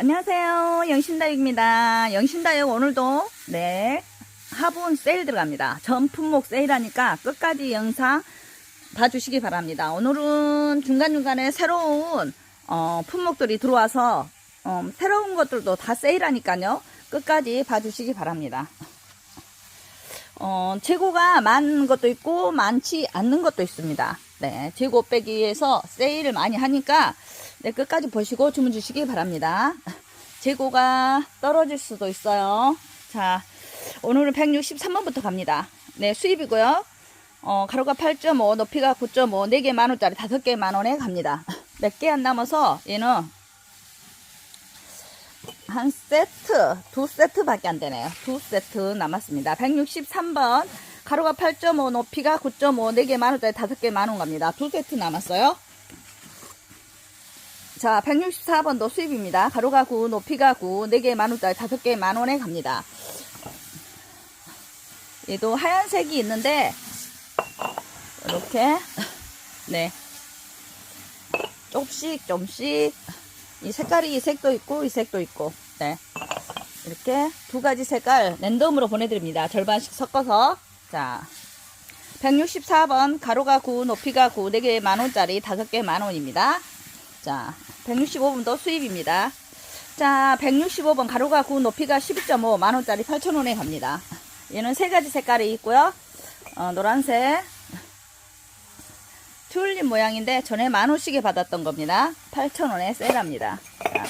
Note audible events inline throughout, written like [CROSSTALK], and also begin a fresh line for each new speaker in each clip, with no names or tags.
안녕하세요. 영신다육입니다. 영신다육 오늘도 네 화분 세일 들어갑니다. 전 품목 세일하니까 끝까지 영상 봐주시기 바랍니다. 오늘은 중간중간에 새로운 어, 품목들이 들어와서 어, 새로운 것들도 다 세일하니까요. 끝까지 봐주시기 바랍니다. 어, 재고가 많은 것도 있고 많지 않는 것도 있습니다. 네, 재고 빼기 위해서 세일을 많이 하니까 네, 끝까지 보시고 주문 주시기 바랍니다. [LAUGHS] 재고가 떨어질 수도 있어요. 자, 오늘은 163번부터 갑니다. 네, 수입이고요. 어, 가로가 8.5, 높이가 9.5, 4개 만원짜리 5개 만원에 갑니다. [LAUGHS] 몇 개 안 남아서 얘는 한 세트, 두 세트밖에 안 되네요. 두 세트 남았습니다. 163번, 가로가 8.5, 높이가 9.5, 4개 만원짜리 5개 만원 갑니다. 두 세트 남았어요. 자, 164번도 수입입니다. 가로가 9, 높이가 9, 4개 만원짜리 5개 만원에 갑니다. 얘도 하얀색이 있는데, 이렇게, 네. 조금씩, 조금씩, 이 색깔이 이 색도 있고, 이 색도 있고, 네. 이렇게 두 가지 색깔 랜덤으로 보내드립니다. 절반씩 섞어서. 자. 164번, 가로가 9, 높이가 9, 4개 만원짜리 5개 만원입니다. 자, 165번 도 수입입니다. 자, 165번 가로가 9, 높이가 12.5 만원짜리 8천원에 갑니다. 얘는 세 가지 색깔이 있고요. 어, 노란색, 튤립 모양인데 전에 만원씩에 받았던 겁니다. 8천원에 세일합니다. 자,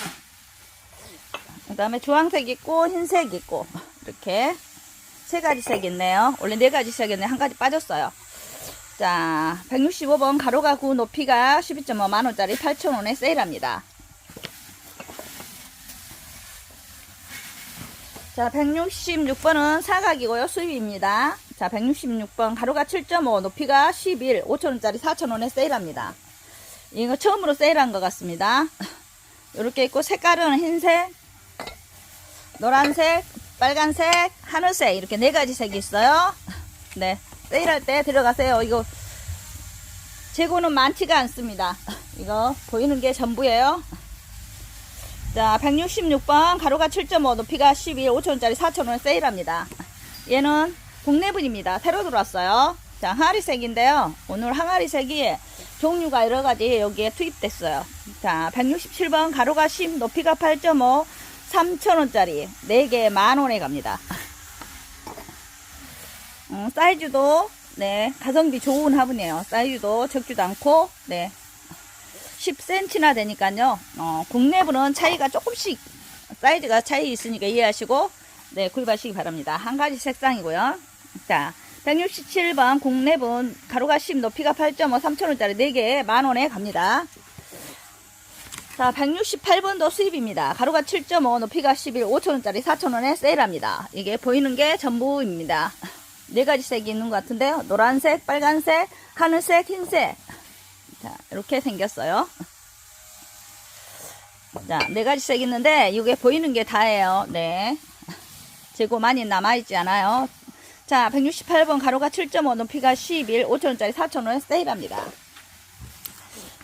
그 다음에 주황색 있고 흰색 있고 이렇게 세 가지 색 있네요. 원래 네 가지 색이었는데 한 가지 빠졌어요. 자, 165번 가로가 9, 높이가 12.5 만원짜리 8,000원에 세일합니다. 자, 166번은 사각이고요. 수입입니다. 자, 166번 가로가 7.5, 높이가 11, 5,000원짜리 4,000원에 세일합니다. 이거 처음으로 세일한 것 같습니다. 이렇게 있고 색깔은 흰색, 노란색, 빨간색, 하늘색 이렇게 네 가지 색이 있어요. 네. 세일할 때 들어가세요. 이거 재고는 많지가 않습니다. 이거 보이는 게 전부예요. 자, 166번 가로가 7.5, 높이가 12, 5천원짜리 4천원 세일합니다. 얘는 국내분입니다. 새로 들어왔어요. 자, 항아리색인데요. 오늘 항아리색이 종류가 여러 가지 여기에 투입됐어요. 자, 167번 가로가 10, 높이가 8.5, 3천원짜리 4개 만원에 갑니다. 음, 사이즈도 네 가성비 좋은 화분이에요. 사이즈도 적지도 않고 네 10cm나 되니까요. 어, 국내분은 차이가 조금씩 사이즈가 차이 있으니까 이해하시고 네 구입하시기 바랍니다. 한 가지 색상이고요. 자 167번 국내분 가로가 10 높이가 8.5 3천원짜리 4개 만원에 갑니다. 자 168번도 수입입니다. 가로가 7.5 높이가 11 5천원짜리 4천원에 세일합니다. 이게 보이는 게 전부입니다. 네 가지 색이 있는 것 같은데요. 노란색, 빨간색, 하늘색, 흰색. 자, 이렇게 생겼어요. 자, 네 가지 색 있는데, 이게 보이는 게 다예요. 네. 재고 많이 남아있지 않아요. 자, 168번 가로가 7.5, 높이가 11, 5천원짜리 4천원에 세일합니다.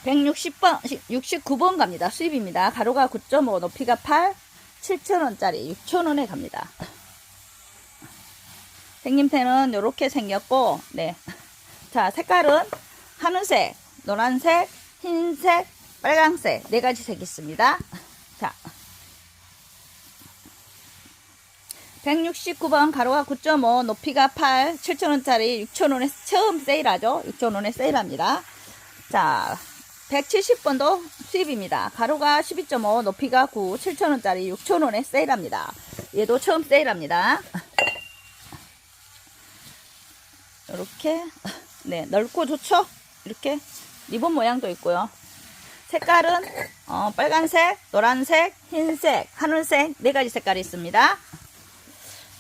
160번, 69번 갑니다. 수입입니다. 가로가 9.5, 높이가 8, 7천원짜리 6천원에 갑니다. 생김새는 이렇게 생겼고, 네. [LAUGHS] 자, 색깔은 하늘색, 노란색, 흰색, 빨강색, 네 가지 색이 있습니다. [LAUGHS] 자. 169번 가로가 9.5, 높이가 8, 7천원짜리 6천원에 처음 세일하죠. 6천원에 세일합니다. 자, 170번도 수입입니다. 가로가 12.5, 높이가 9, 7천원짜리 6천원에 세일합니다. 얘도 처음 세일합니다. [LAUGHS] 이렇게 [LAUGHS] 네 넓고 좋죠? 이렇게 리본 모양도 있고요. 색깔은 어, 빨간색 노란색 흰색 하늘색 네 가지 색깔이 있습니다.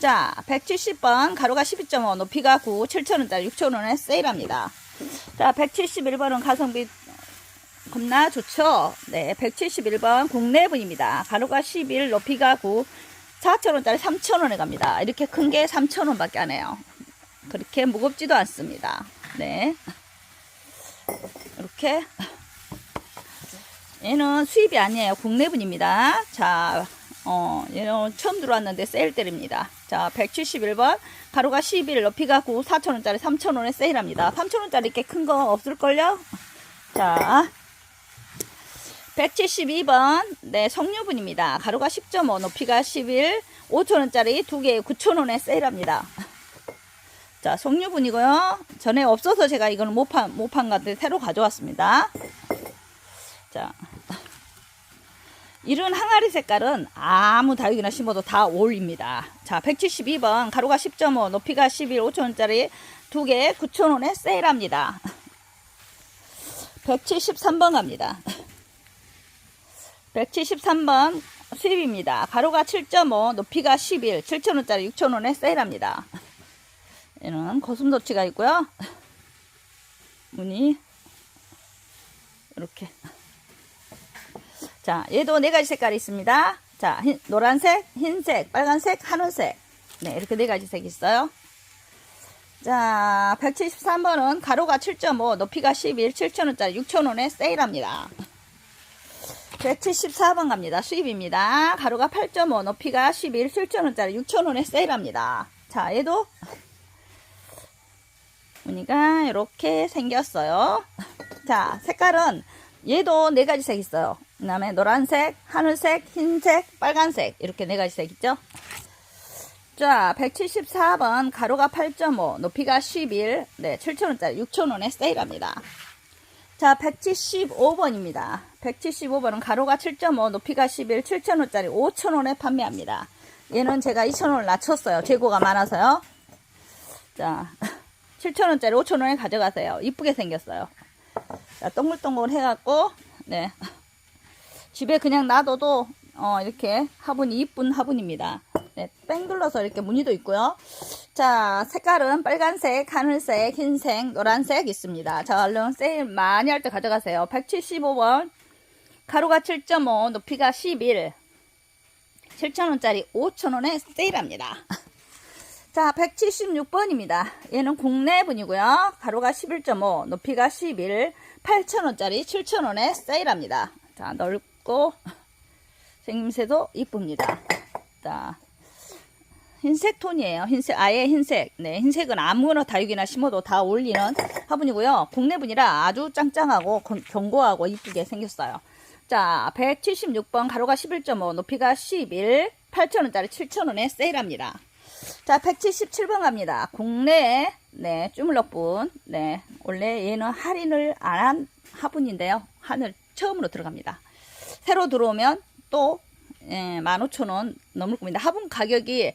자 170번 가로가 12.5 높이가 9 7천원짜리 6천원에 세일합니다. 자 171번은 가성비 겁나 좋죠? 네 171번 국내분입니다. 가로가 11 높이가 9 4천원짜리 3천원에 갑니다. 이렇게 큰 게 3천원 밖에 안 해요 그렇게 무겁지도 않습니다. 네. 이렇게 얘는 수입이 아니에요. 국내분입니다. 자, 어, 얘는 처음 들어왔는데 세일 때입니다. 자, 171번. 가로가 11, 높이가 9, 4,000원짜리 3,000원에 세일합니다. 3,000원짜리 이렇게 큰 거 없을걸요? 자, 172번. 네, 석류분입니다. 가로가 10.5, 높이가 11, 5,000원짜리 두 개에 9,000원에 세일합니다. 자, 석류분이고요. 전에 없어서 제가 이거는 못 판, 못판 건데 새로 가져왔습니다. 자. 이런 항아리 색깔은 아무 다육이나 심어도 다 어울립니다. 자, 172번 가로가 10.5, 높이가 11, 5천원짜리 두 개에 9천원에 세일합니다. 173번 갑니다. 173번 수입입니다. 가로가 7.5, 높이가 11, 7천원짜리 6천원에 세일합니다. 얘는 고슴도치가 있고요. [LAUGHS] 무늬 이렇게 자, 얘도 네 가지 색깔이 있습니다. 자, 흰, 노란색, 흰색, 빨간색, 하늘색. 네, 이렇게 네 가지 색이 있어요. 자, 173번은 가로가 7.5, 높이가 11, 7,000원짜리 6,000원에 세일합니다. 174번 갑니다. 수입입니다. 가로가 8.5, 높이가 11, 7,000원짜리 6,000원에 세일합니다. 자, 얘도 무늬가 이렇게 생겼어요. 자, 색깔은 얘도 네 가지 색 있어요. 그 다음에 노란색, 하늘색, 흰색, 빨간색 이렇게 네 가지 색 있죠. 자, 174번 가로가 8.5, 높이가 11, 네, 7,000원짜리 6,000원에 세일합니다. 자, 175번입니다. 175번은 가로가 7.5, 높이가 11, 7,000원짜리 5,000원에 판매합니다. 얘는 제가 2,000원을 낮췄어요. 재고가 많아서요. 자, 7,000원짜리 5,000원에 가져가세요. 이쁘게 생겼어요. 자, 동글동글 해갖고, 네. 집에 그냥 놔둬도, 어, 이렇게 화분이 이쁜 화분입니다. 네, 뺑 둘러서 이렇게 무늬도 있고요. 자, 색깔은 빨간색, 하늘색, 흰색, 노란색 있습니다. 자, 얼른 세일 많이 할 때 가져가세요. 175번. 가로가 7.5, 높이가 11. 7,000원짜리 5,000원에 세일합니다. 자, 176번입니다. 얘는 국내 분이고요. 가로가 11.5, 높이가 11, 8,000원짜리 7,000원에 세일합니다. 자, 넓고 생김새도 이쁩니다. 자, 흰색 톤이에요. 흰색, 아예 흰색. 네, 흰색은 아무거나 다육이나 심어도 다 어울리는 화분이고요. 국내 분이라 아주 짱짱하고 건- 견고하고 이쁘게 생겼어요. 자, 176번 가로가 11.5, 높이가 11, 8,000원짜리 7,000원에 세일합니다. 자, 177번 갑니다. 국내, 네, 쭈물럭분. 네, 원래 얘는 할인을 안 한 화분인데요. 하늘 처음으로 들어갑니다. 새로 들어오면 또, 예, 15,000원 넘을 겁니다. 화분 가격이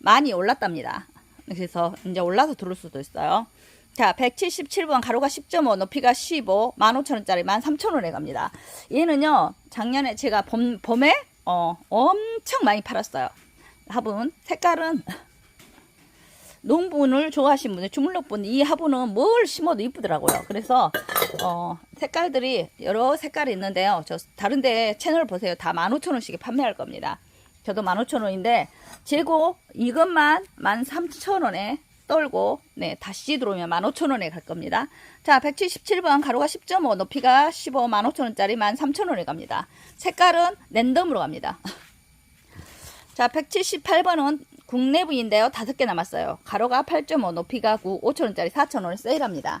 많이 올랐답니다. 그래서 이제 올라서 들어올 수도 있어요. 자, 177번 가로가 10.5, 높이가 15, 15,000원짜리 13,000원에 갑니다. 얘는요, 작년에 제가 봄, 봄에, 어, 엄청 많이 팔았어요. 화분. 색깔은 농분을 좋아하시는 분들, 주물럭분 이 화분은 뭘 심어도 이쁘더라고요. 그래서 어, 색깔들이 여러 색깔이 있는데요. 저 다른데 채널 보세요. 다 15,000원씩에 판매할 겁니다. 저도 15,000원인데 재고 이것만 13,000원에 떨고 네 다시 들어오면 15,000원에 갈 겁니다. 자 177번 가로가 10.5 높이가 15 15,000원짜리 13,000원에 갑니다. 색깔은 랜덤으로 갑니다. [LAUGHS] 자, 178번은 국내분인데요. 다섯 개 남았어요. 가로가 8.5, 높이가 9, 5천원짜리 4천원을 세일합니다.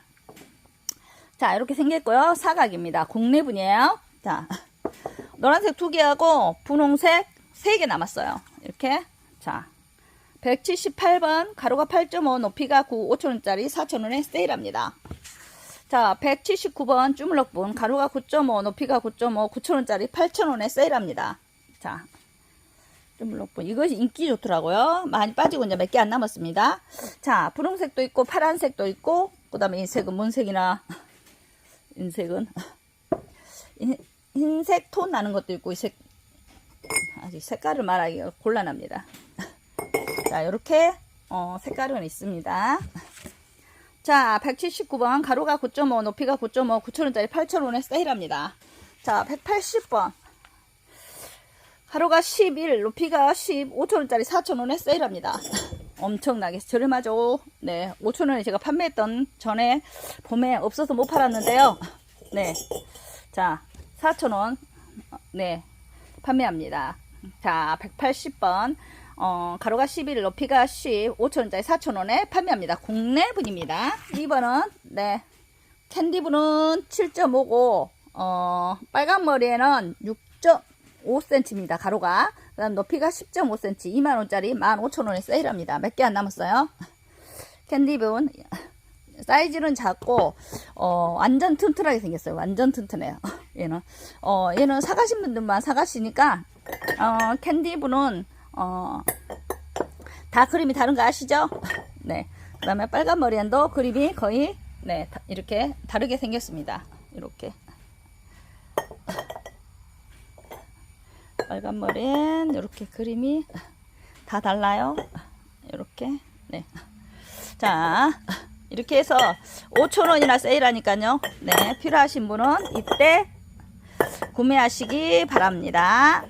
자, 이렇게 생겼고요. 사각입니다. 국내분이에요. 자, 노란색 두 개하고 분홍색 세 개 남았어요. 이렇게. 자, 178번 가로가 8.5, 높이가 9, 5천원짜리 4천원에 세일합니다. 자, 179번 쭈물럭분 가로가 9.5, 높이가 9.5, 9천원짜리 8천원에 세일합니다. 자, 쭈물럭분 이것이 인기 좋더라고요. 많이 빠지고 이제 몇 개 안 남았습니다. 자, 분홍색도 있고 파란색도 있고 그다음에 인색은 문색이나 인색은 [LAUGHS] 흰, 흰색 톤 나는 것도 있고 이색 아직 색깔을 말하기가 곤란합니다. [LAUGHS] 자, 이렇게 어, 색깔은 있습니다. 자, 179번 가로가 9.5, 높이가 9.5, 9천원짜리 8천원에 세일합니다. 자, 180번 가로가 11, 높이가 10, 5천원짜리 4천원에 세일합니다. [LAUGHS] 엄청나게 저렴하죠. 네, 5천원에 제가 판매했던 전에 봄에 없어서 못 팔았는데요. 네, 자, 4천원 네, 판매합니다. 자, 180번. 어, 가로가 11, 높이가 10, 5천원짜리 4천원에 판매합니다. 국내 분입니다. 2번은, 네, 캔디분은 7.5고, 어, 빨간 머리에는 6.5cm입니다. 가로가. 그 다음 높이가 10.5cm, 2만원짜리 15,000원에 세일합니다. 몇 개 안 남았어요. 캔디분, 사이즈는 작고, 어, 완전 튼튼하게 생겼어요. 완전 튼튼해요. [LAUGHS] 얘는. 어, 얘는 사가신 분들만 사가시니까, 어, 캔디분은, 어, 다 그림이 다른 거 아시죠? 네. 그 다음에 빨간 머리엔도 그림이 거의, 네, 다- 이렇게 다르게 생겼습니다. 이렇게. 빨간 머리엔 이렇게 그림이 다 달라요. 이렇게. 네. 자, 이렇게 해서 5,000원이나 세일하니까요. 네, 필요하신 분은 이때 구매하시기 바랍니다.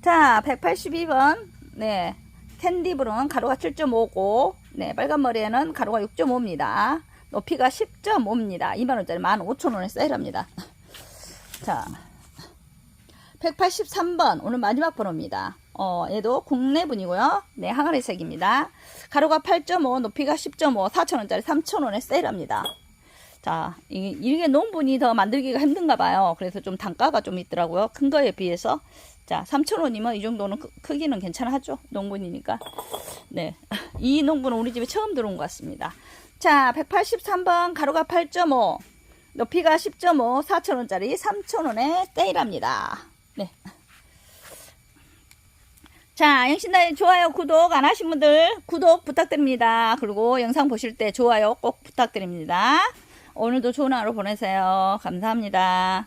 자, 182번. 네. 캔디블은 가로가 7.5고, 네, 빨간 머리에는 가로가 6.5입니다. 높이가 10.5입니다. 2만원짜리 15,000원에 세일합니다. 자, 183번. 오늘 마지막 번호입니다. 어, 얘도 국내분이고요. 네, 항아리색입니다. 가로가 8.5, 높이가 10.5, 4,000원짜리 3,000원에 세일합니다. 자, 이, 이게 농분이 더 만들기가 힘든가 봐요. 그래서 좀 단가가 좀 있더라고요. 큰 거에 비해서. 자, 3,000원이면 이 정도는 크, 크기는 괜찮아하죠. 농분이니까. 네. [LAUGHS] 이 농분은 우리 집에 처음 들어온 것 같습니다. 자, 183번 가로가 8.5, 높이가 10.5, 4,000원짜리 3,000원에 세일합니다. 네. 자, 영신나의 좋아요, 구독 안 하신 분들 구독 부탁드립니다. 그리고 영상 보실 때 좋아요 꼭 부탁드립니다. 오늘도 좋은 하루 보내세요. 감사합니다.